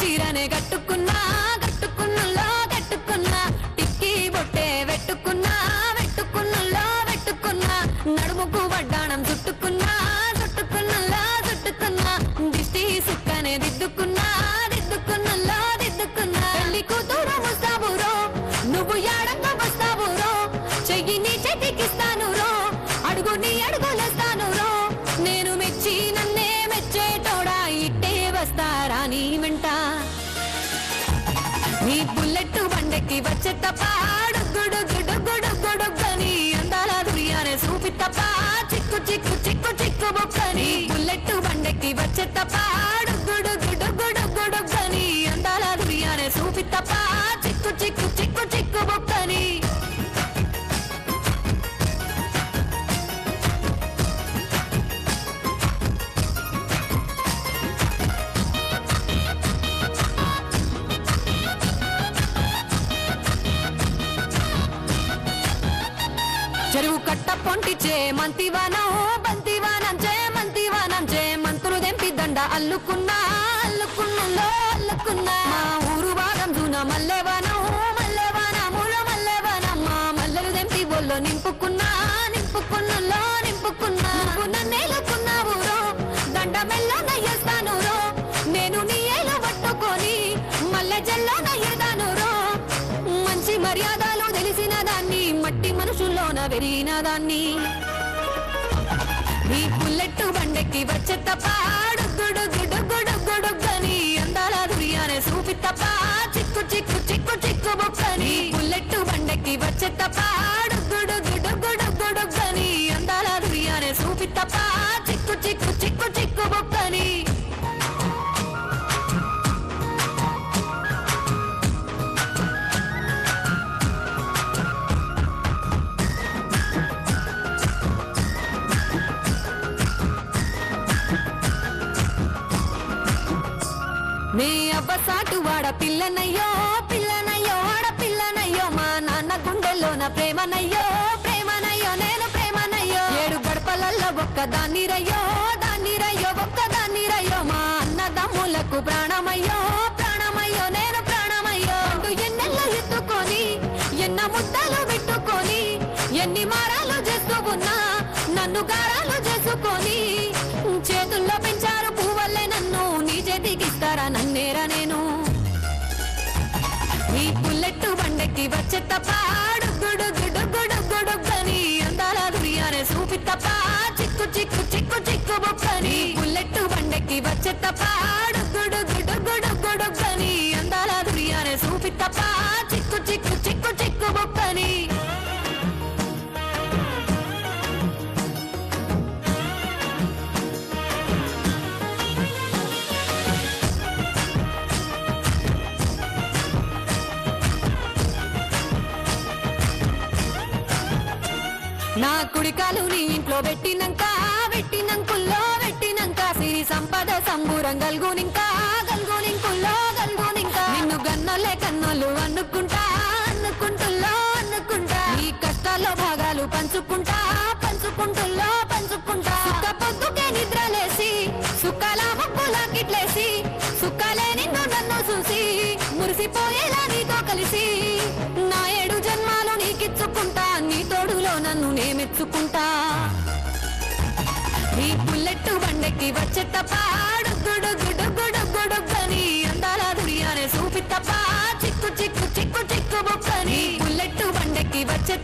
చీరనే కట్టుకున్నా కట్టుకున్నలో కట్టుకున్నా టిక్కి బొట్టే పెట్టుకున్నా పెట్టుకున్నలో పెట్టుకున్నా నడుముకు వడ్డాణం చుట్టుకున్నా చుట్టుకున్నలో చుట్టుకున్నా దిష్టి సుక్కనే దిద్దుకున్నా దిద్దుకున్నలో దిద్దుకున్నా. పెళ్ళి కూతురు ముస్తాబురో నువ్వు యాడంగా వస్తావురో చెయ్యి నీ చేతికిస్తాను రో బండెక్కి వచ్చే తప్ప గుడు గుడు గుడు గని అందాల దుర్యానే చూపి తప్ప చిక్కు చిక్కు చెరువు కట్ట పొంటిచే మంతివానం బంతివానం చే మంతివానం చే మంతులు దెంపి దండ అల్లుకున్నా అల్లుకున్నులో అల్లుకున్నా. మా ఊరు భాగం దూన మల్లెవానం మల్లెవానములో మల్లెవనం మా మల్లెలు దెంపి బొల్లో నింపుకున్నా నింపుకున్నులో నింపుకున్నా. నువ్వు మనుషుల్లోన దాన్ని. నీ బుల్లెట్ బండెక్కి వచ్చే తప్ప గుడు అందాల దుర్యానే చూపి తప్ప చిక్కు చిక్కు చిక్కు చిక్కు బొక్కని బుల్లెట్ బండెక్కి వచ్చే తప్ప నీ అబ్బ సాటు వాడ పిల్లనయ్యో పిల్లనయ్యో ఆడ పిల్లనయ్యో మా నాన్న గుండెల్లోన ప్రేమనయ్యో ప్రేమనయ్యో. పెట్టి వచ్చే తప్ప గుడు గుడు గుడు గుడుగని అందాల దుర్యానే చూపి తప్ప చిక్కు చిక్కు చిక్కు చిక్కు బొప్పని బుల్లెట్ బండెక్కి వచ్చే తప్ప గుడు గుడు నా కుడికాలు నీ ఇంట్లో పెట్టినంక పెట్టినంకుల్లో పెట్టినంక సిరి సంపద సంబూరం గల్గునింకా గల్గునింకుల్లో గల్గునింకా. నిన్ను గన్నోలే కన్నోలు అనుకుంటా అనుకుంటుల్లో అనుకుంటా ఈ కష్టాల్లో భాగాలు పంచుకుంటా పంచుకుంటుల్లో పంచుకుంటా. సుఖ పొద్దుకే నిద్రలేసి సుఖాల ముక్కులా కిట్లేసి సుఖాలే నిన్ను నన్ను చూసి మురిసిపోయేలా చేసుకుంటా. నీ బుల్లెట్ బండెక్కి వచ్చే తప్ప గుడు గుడు గుడు గుడుగని అందాల దుర్యానే చూపి చిక్కు చిక్కు చిక్కు చిక్కు బొక్కని బుల్లెట్ బండెక్కి వచ్చే